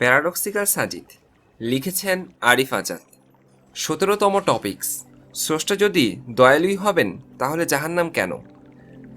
Paradoxical Sajid লিখেছেন আরিফ আজাদ। সতেরোতম topics. স্রষ্টা যদি দয়ালুই হবেন, তাহলে জাহান্নাম কেন?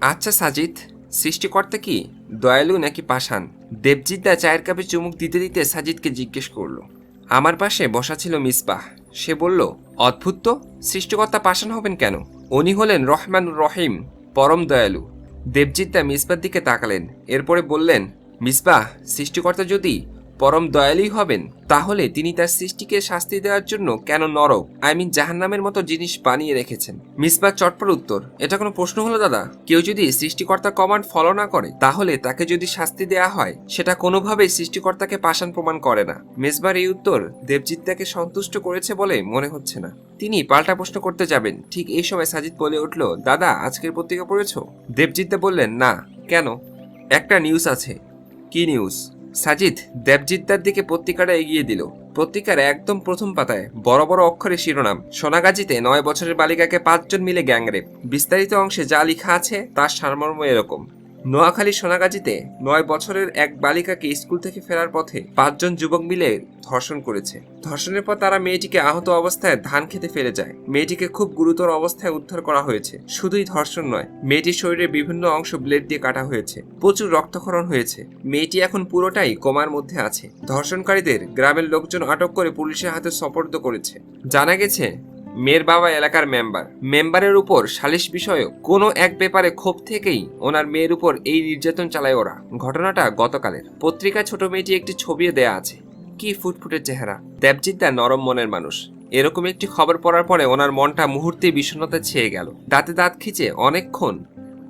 আচ্ছা সাজিদ, সৃষ্টিকর্তা কি দয়ালু নাকি পাষাণ? দেবজিদ্দা চায়ের কাপে চুমুক দিতে দিতে সাজিদকে জিজ্ঞেস করল। আমার পাশে বসা ছিল মিসবাহ। সে বলল, অদ্ভুত তো, সৃষ্টিকর্তা পাষাণ হবেন কেন? উনি হলেন রহমানুর রহিম, পরম দয়ালু। দেবজিদ্দা মিসবার দিকে তাকালেন, এরপরে বললেন, মিসবাহ, সৃষ্টিকর্তা যদি পরম দয়ালুই হবেন, তাহলে তিনি তার সৃষ্টিকে শাস্তি দেওয়ার জন্য কেন নরক? আই মিন জাহান্নামের মতো জিনিস বানিয়ে রেখেছেন। মিসবাহ চটপট উত্তর, এটা কোনো প্রশ্ন হলো দাদা? কেউ যদি সৃষ্টিকর্তার কমান্ড ফলো না করে, তাহলে তাকে যদি শাস্তি দেয়া হয়, সেটা কোনোভাবেই সৃষ্টিকর্তাকে পাষাণ প্রমাণ করে না। মিসবার এই উত্তর দেবজিৎ তাকে সন্তুষ্ট করেছে বলে মনে হচ্ছে না। তিনি পাল্টা প্রশ্ন করতে যাবেন, ঠিক এই সময় সাজিদ বলে উঠল, দাদা, আজকের পত্রিকা পড়েছো? দেবজিৎদা বললেন, না। কেন? একটা নিউজ আছে। কি নিউজ সাজিদ দেবজিদ্দার দিকে পত্রিকাটা এগিয়ে দিল। পত্রিকার একদম প্রথম পাতায় বড় বড় অক্ষরে শিরোনাম, সোনাগাজিতে নয় বছরের বালিকাকে পাঁচজন মিলে গ্যাংরেপ। বিস্তারিত অংশে যা লেখা আছে তার সারমর্ম এরকম। নোয়াখালী সোনাগাজীতে নয় বছরের এক বালিকাকে স্কুল থেকে ফেরার পথে পাঁচজন যুবক মিলে ধর্ষণ করেছে। ধর্ষণের পর তারা মেয়েটিকে আহত অবস্থায় ধান খেতে ফেলে যায়। মেয়েটিকে খুব গুরুতর অবস্থায় উদ্ধার করা হয়েছে। শুধুই ধর্ষণ নয়, মেয়েটির শরীরে বিভিন্ন অংশ ব্লেড দিয়ে কাটা হয়েছে। প্রচুর রক্তক্ষরণ হয়েছে। মেয়েটি এখন পুরোটাই কোমার মধ্যে আছে। ধর্ষণকারীদের গ্রামের লোকজন আটক করে পুলিশের হাতে সোপর্দ করেছে। জানা গেছে মেয়ের বাবা এলাকার মেম্বার মেম্বারের উপর সালিশ বিষয়ক কোনো এক ব্যাপারে ক্ষোভ থেকেই ওনার মেয়ের উপর এই নির্যাতন চালায় ওরা। ঘটনাটা গতকালের। পত্রিকায় ছোট মেয়েটি একটি ছবিও দেয়া আছে। কি ফুটফুটের চেহারা। দেবজিৎদা নরম মনের মানুষ। এরকম একটি খবর পড়ার পরে ওনার মনটা মুহূর্তে বিষণ্ণতা ছেয়ে গেল। দাঁতে দাঁত খিচে অনেকক্ষণ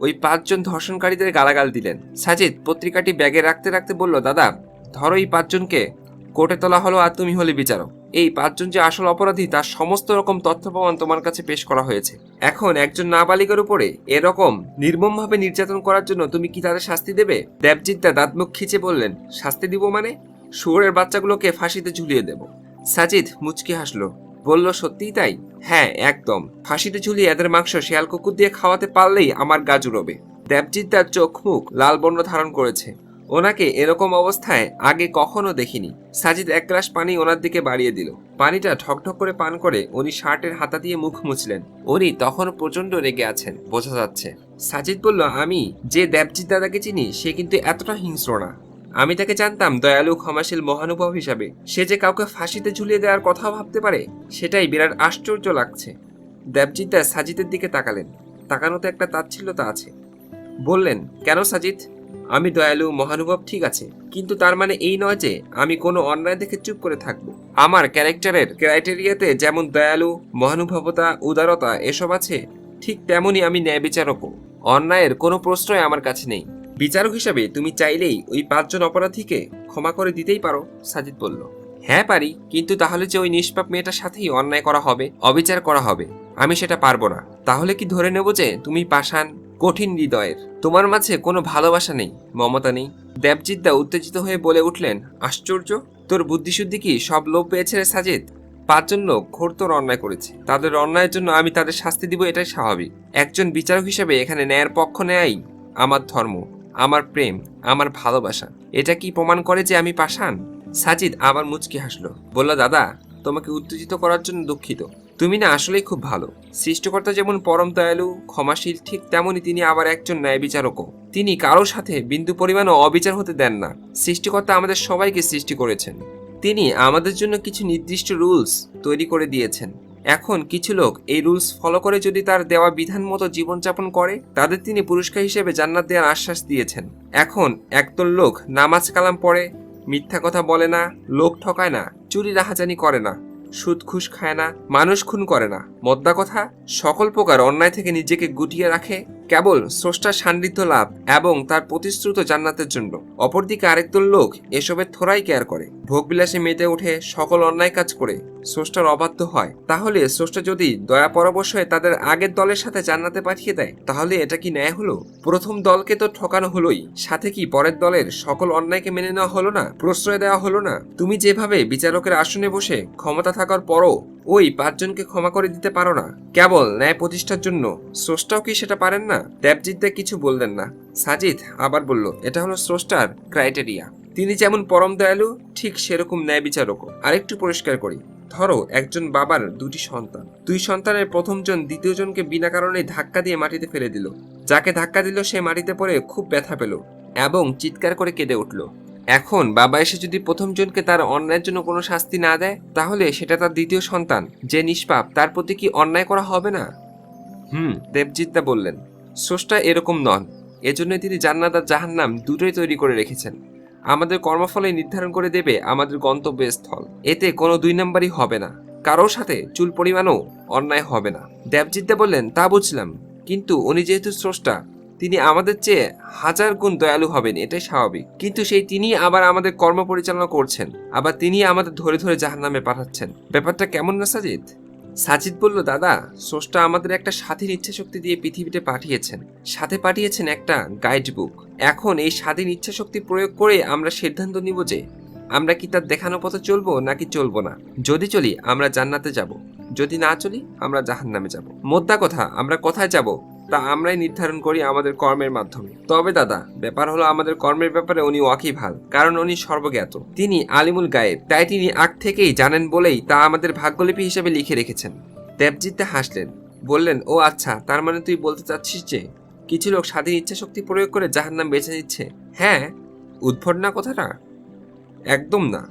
ওই পাঁচজন ধর্ষণকারীদের গালাগাল দিলেন। সাজিদ পত্রিকাটি ব্যাগে রাখতে রাখতে বলল, দাদা, ধরো এই পাঁচজনকে। কোর্টে তোলা হলো আর তুমি হলে বিচারক। এই পাঁচজন যে আসল অপরাধী, তার সমস্ত রকম তথ্য প্রমাণ তোমার কাছে পেশ করা হয়েছে। এখন একজন নাবালিকার উপরে এরকম নির্মমভাবে নির্যাতন করার জন্য তুমি কি তাদের শাস্তি দেবে? দেবজিৎদা দাঁতমুখ খিচে বললেন, শাস্তি দিব মানে? শুয়োরের বাচ্চাগুলোকে ফাঁসিতে ঝুলিয়ে দেব। সাজিদ মুচকি হাসলো, বলল, সত্যিই তাই? হ্যাঁ একদম। ফাঁসিতে ঝুলিয়ে এদের মাংস শেয়াল কুকুর দিয়ে খাওয়াতে পারলেই আমার গা জুড়বে। দেবজিৎদার চোখ মুখ লাল বর্ণ ধারণ করেছে। ওনাকে এরকম অবস্থায় আগে কখনো দেখিনি। সাজিদ এক গ্লাস পানি ওনার দিকে বাড়িয়ে দিল। পানিটা ঠকঠক করে পান করে উনি শার্টের হাতা দিয়ে মুখ মুছলেন। উনি তখন প্রচণ্ড রেগে আছেন, বোঝা যাচ্ছে। সাজিদ বলল, আমি যে দেবজিৎ দাদাকে চিনি, সে কিন্তু এতটা হিংস্র না। আমি তাকে জানতাম দয়ালু, ক্ষমাশীল, মহানুভব হিসাবে। সে যে কাউকে ফাঁসিতে ঝুলিয়ে দেওয়ার কথাও ভাবতে পারে, সেটাই বিরাট আশ্চর্য লাগছে। দেবজিৎ দেবজিৎদা সাজিদের দিকে তাকালেন। তাকানোতে একটা তাচ্ছিল্যতা আছে। বললেন, কেন সাজিদ আমি দয়ালু, মহানুভব, ঠিক আছে। কিন্তু তার মানে এই নয় যে আমি কোনো অন্যায় দেখে চুপ করে থাকব। আমার ক্যারেক্টারের ক্রাইটেরিয়াতে যেমন দয়ালু, মহানুভবতা, উদারতা এসব আছে, ঠিক তেমনই আমি ন্যায় বিচারকও। অন্যায়ের কোনো প্রশ্রয় আমার কাছে নেই। বিচারক হিসাবে তুমি চাইলেই ওই পাঁচজন অপরাধীকে ক্ষমা করে দিতেই পারো, সাজিদ বলল। হ্যাঁ পারি, কিন্তু তাহলে যে ওই নিষ্পাপ মেয়েটার সাথেই অন্যায় করা হবে, অবিচার করা হবে, আমি সেটা পারব না। তাহলে কি ধরে নেব যে তুমি পাষাণ? কঠিন হৃদয়ের। তোমার মাঝে কোনো ভালোবাসা নেই, মমতা নেই। দেবজিৎদা উত্তেজিত হয়ে বলে উঠলেন, আশ্চর্য! তোর বুদ্ধিশুদ্ধি কি সব লোভ পেয়েছে রে সাজিদ? পাঁচজন লোক ঘোরতর অন্যায় করেছে। তাদের অন্যায়ের জন্য আমি তাদের শাস্তি দিব এটাই স্বাভাবিক। একজন বিচারক হিসেবে এখানে ন্যায়ের পক্ষ নেয়াই আমার ধর্ম, আমার প্রেম, আমার ভালোবাসা। এটা কি প্রমাণ করে যে আমি পাষাণ? সাজিদ আবার মুচকি হাসলো। বলল, দাদা, তোমাকে উত্তেজিত করার জন্য দুঃখিত। তুমি না আসলেই খুব ভালো। সৃষ্টিকর্তা যেমন পরম দয়ালু, ক্ষমাশীল, ঠিক তেমনই তিনি আবার একজন ন্যায় বিচারকও। তিনি কারোর সাথে বিন্দু পরিমাণও অবিচার হতে দেন না। সৃষ্টিকর্তা আমাদের সবাইকে সৃষ্টি করেছেন। তিনি আমাদের জন্য কিছু নির্দিষ্ট রুলস তৈরি করে দিয়েছেন। এখন কিছু লোক এই রুলস ফলো করে যদি তার দেওয়া বিধান মতো জীবনযাপন করে, তাদের তিনি পুরস্কার হিসেবে জান্নাত দেওয়ার আশ্বাস দিয়েছেন। এখন একদল লোক নামাজ কালাম পড়ে, মিথ্যা কথা বলে না, লোক ঠকায় না, চুরি, রাহাজানি করে না। সুদ খায় না, মানুষ খুন করে না। মদ্দা কথা, সকল প্রকার অন্যায় থেকে নিজেকে গুটিয়ে রাখে কেবল স্রষ্টার সান্নিধ্য লাভ এবং তার প্রতিশ্রুত জান্নাতের জন্য। অপরদিকে আরেকদল লোক এসবের থোড়াই কেয়ার করে। ভোগবিলাসে মেতে উঠে সকল অন্যায় কাজ করে স্রষ্টার অবাধ্য হয়। তাহলে স্রষ্টা যদি দয়া পরবশ হয়ে তাদের আগের দলের সাথে জান্নাতে পাঠিয়ে দেয়, তাহলে এটা কি ন্যায় হলো? প্রথম দলকে তো ঠকানো হলোই, সাথে কি পরের দলের সকল অন্যায়কে মেনে নেওয়া হলো না, প্রশ্রয় দেওয়া হলো না? তুমি যেভাবে বিচারকের আসনে বসে ক্ষমতা থাকার পরও ওই পাঁচজনকে ক্ষমা করে দিতে পারো না, কেবল ন্যায় প্রতিষ্ঠার জন্য স্রষ্টাও কি সেটা পারেন না? দেবজিৎদা কিছু বললেন না। সাজিদ আবার বলল, এটা হলো স্রষ্টার ক্রাইটেরিয়া। তিনি যেমন পরম দয়ালু, ঠিক সেরকম ন্যায় বিচারকও। আরেকটু পরিষ্কার করি। ধরো, একজন বাবার দুটি সন্তান। দুই সন্তানের প্রথমজন দ্বিতীয়জনকে বিনা কারণে ধাক্কা দিয়ে মাটিতে ফেলে দিল। যাকে ধাক্কা দিল, সে মাটিতে পড়ে খুব ব্যথা পেল এবং চিৎকার করে কেঁদে উঠল। এখন বাবা এসে যদি প্রথমজনকে তার অন্যায়ের জন্য কোনো শাস্তি না দেয়, তাহলে সেটা তার দ্বিতীয় সন্তান। যে নিষ্পাপ, তার প্রতি কি অন্যায় করা হবে না? হুম দেবজিৎদা বললেন। স্রষ্টা এরকম নন। এজন্য তিনি জান্নাত আর জাহান্নাম দুটোই তৈরি করে রেখেছেন। আমাদের কর্মফলে নির্ধারণ করে দেবে আমাদের গন্তব্যস্থল। এতে কোনো দুই নাম্বারই হবে না। কারোর সাথে চুল পরিমাণও অন্যায় হবে না। দেবজিৎদা বললেন, তা বুঝলাম। কিন্তু উনি যেহেতু স্রষ্টা, তিনি আমাদের চেয়ে হাজার গুণ দয়ালু হবেন, এটাই স্বাভাবিক। কিন্তু সেই তিনি আবার আমাদের কর্ম পরিচালনা করছেন। আবার তিনি আমাদের ধরে ধরে জাহান্নামে পাঠাচ্ছেন। ব্যাপারটা কেমন না সাজিদ? সাজিদ বলল, দাদা, স্রষ্টা আমাদের একটা স্বাধীন ইচ্ছা শক্তি দিয়ে পৃথিবীতে পাঠিয়েছেন। সাথে পাঠিয়েছেন একটা গাইড বুক এখন এই স্বাধীন ইচ্ছা শক্তি প্রয়োগ করে আমরা সিদ্ধান্ত নিব যে আমরা কি তার দেখানো পথে চলবো নাকি চলবো না। যদি চলি, আমরা জান্নাতে যাব। যদি না চলি, আমরা জাহান্নামে যাব। মোদ্দা কথা, আমরা কোথায় যাব? তা আমরাই নির্ধারণ করি আমাদের কর্মের মাধ্যমে। তবে দাদা, ব্যাপার হলো আমাদের কর্মের ব্যাপারে উনি ওয়াকিভাল কারণ উনি সর্বজ্ঞাত। তিনি আলিমুল গায়েব, তাই তিনি আগ থেকেই জানেন বলেই তা আমাদের ভাগ্যলিপি হিসেবে লিখে রেখেছেন। দেবজিৎদা হাসলেন, বললেন, ও আচ্ছা তার মানে তুই বলতে চাচ্ছিস যে, কিছু লোক স্বাধীন ইচ্ছা শক্তি প্রয়োগ করে জাহান্নাম বেছে নিচ্ছে? হ্যাঁ উদ্ভট না কথাটা? একদম না।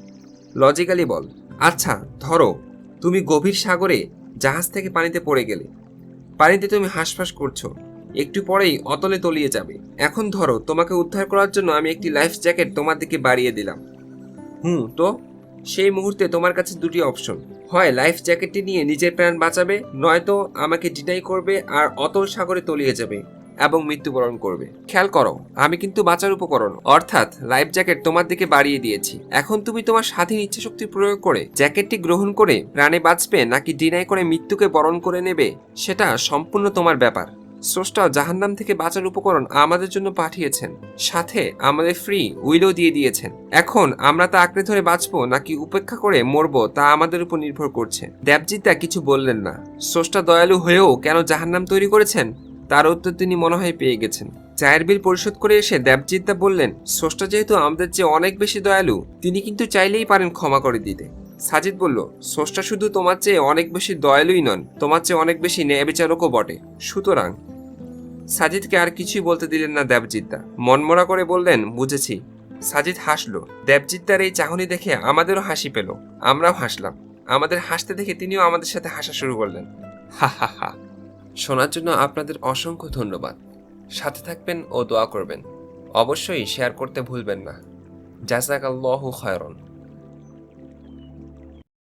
লজিক্যালি বল। আচ্ছা ধরো, তুমি গভীর সাগরে জাহাজ থেকে পানিতে পড়ে গেলে পানিতে তুমি হাঁসফাঁস করছ। একটু পরেই অতলে তলিয়ে যাবে। এখন ধরো, তোমাকে উদ্ধার করার জন্য আমি একটি লাইফ জ্যাকেট তোমার দিকে বাড়িয়ে দিলাম। হুম, তো? সেই মুহূর্তে তোমার কাছে দুটি অপশন। হয় লাইফ জ্যাকেটটি নিয়ে নিজের প্রাণ বাঁচাবে, নয়তো আমাকে ডিনাই করবে আর অতল সাগরে তলিয়ে যাবে। এবং মৃত্যুবরণ করবে। খেয়াল করো, আমি কিন্তু বাঁচার উপকরণ। অর্থাৎ লাইফ জ্যাকেট তোমার দিকে বাড়িয়ে দিয়েছি। এখন তুমি তোমার স্বাধীন ইচ্ছাশক্তি প্রয়োগ করে জ্যাকেটটি গ্রহণ করে প্রাণে বাঁচবে নাকি ডিনাই করে মৃত্যুকে বরণ করে নেবে, সেটা সম্পূর্ণ তোমার ব্যাপার। স্রষ্টা জাহান্নাম থেকে বাঁচার উপকরণ আমাদের জন্য পাঠিয়েছেন। সাথে আমাদের ফ্রি উইলও দিয়ে দিয়েছেন। এখন আমরা তা আঁকড়ে ধরে বাঁচবো নাকি উপেক্ষা করে মরবো তা আমাদের উপর নির্ভর করছে। দেবজিতা কিছু বললেন না। স্রষ্টা দয়ালু হয়েও কেন জাহান্নাম তৈরি করেছেন? তার উত্তর তিনি মনে হয় পেয়ে গেছেন। চায়ের বিল পরিশোধ করে এসে দেবজিৎদা বললেন, স্রষ্টা যেহেতু আমাদের চেয়ে অনেক বেশি দয়ালু, তিনি কিন্তু চাইলেই পারেন ক্ষমা করে দিতে। সাজিদ বলল, স্রষ্টা শুধু তোমার চেয়ে অনেক বেশি দয়ালুই নন, তোমার চেয়ে অনেক বেশি ন্যায় বিচারকও বটে। সুতরাং সাজিদকে আর কিছুই বলতে দিলেন না দেবজিৎদা। মনমরা করে বললেন, বুঝেছি। সাজিদ হাসলো, দেবজিৎদার এই চাহনি দেখে আমাদেরও হাসি পেল। আমরাও হাসলাম। আমাদের হাসতে দেখে তিনিও আমাদের সাথে হাসা শুরু করলেন। হা হা হা। শোনার জন্য আপনাদের অসংখ্য ধন্যবাদ। সাথে থাকবেন ও দোয়া করবেন। অবশ্যই শেয়ার করতে ভুলবেন না। জাজাক আল্লাহ খয়রন।